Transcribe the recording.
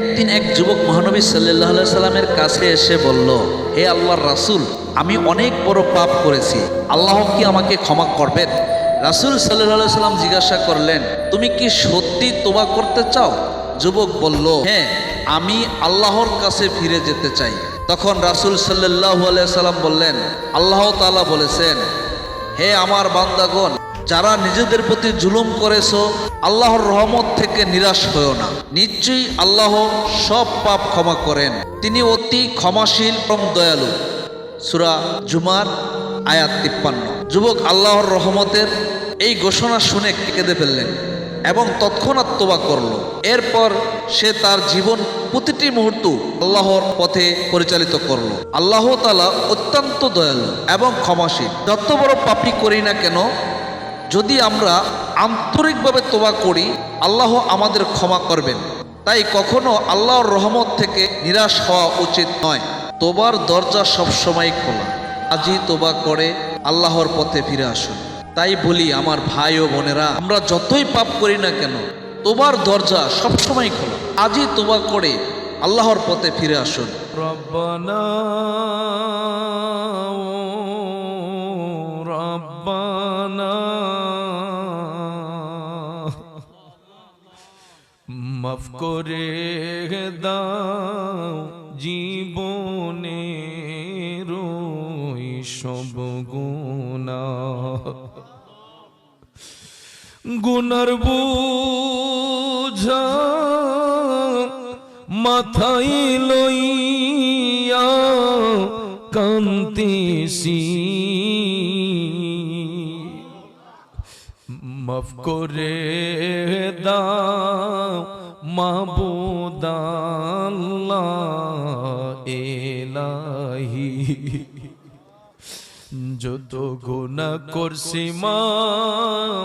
একদিন এক যুবক মহানবী সাল্লাহ সাল্লামের কাছে এসে বলল, হে আল্লাহর রাসূল, আমি অনেক বড় পাপ করেছি। আল্লাহ কি আমাকে ক্ষমা করবেন? রাসূল সাল্লাহ সাল্লাম জিজ্ঞাসা করলেন, তুমি কি সত্যি তোবা করতে চাও? যুবক বলল হ্যাঁ আমি আল্লাহর কাছে ফিরে যেতে চাই। তখন রাসূল সাল্লাহ সাল্লাম বললেন, আল্লাহ তাআলা বলেছেন, হে আমার বান্দাগণ, যারা নিজেদের প্রতি জুলুম করেছ আল্লাহর রহমত থেকে নিরাশ হয়েও না। নিশ্চয়ই আল্লাহ সব পাপ ক্ষমা করেন। তিনি অতি ক্ষমাশীল এবং দয়ালু। সুরা জুমার আয়াত তিপ্পান্ন। যুবক আল্লাহর রহমতের এই ঘোষণা শুনে কেঁদে ফেললেন এবং তৎক্ষণাৎ তোবা করল। এরপর সে তার জীবন প্রতিটি মুহূর্ত আল্লাহর পথে পরিচালিত করল। আল্লাহ তালা অত্যন্ত দয়ালু এবং ক্ষমাশীল। যত বড় পাপি করি না কেন, যদি আমরা আন্তরিকভাবে তোবা করি, আল্লাহ আমাদের ক্ষমা করবেন। তাই কখনো আল্লাহর রহমত থেকে নিরাশ হওয়া উচিত নয়। তোবার দরজা সবসময় খোলা। আজই তোবা করে আল্লাহর পথে ফিরে আসুন। তাই বলি আমার ভাই ও বোনেরা, আমরা যতই পাপ করি না কেন, তোবার দরজা সবসময় খোলা। আজই তোবা করে আল্লাহর পথে ফিরে আসুন। রব্বানা রব্বানা। মাফ করে দাও জীবনে রই সব গুণা গুনার বুঝা মাথায় লইয়া কান্তিসি মাফ করে দাও মাবুদাল্লাহ এলাহি। যত গুণা করছি মাবুদ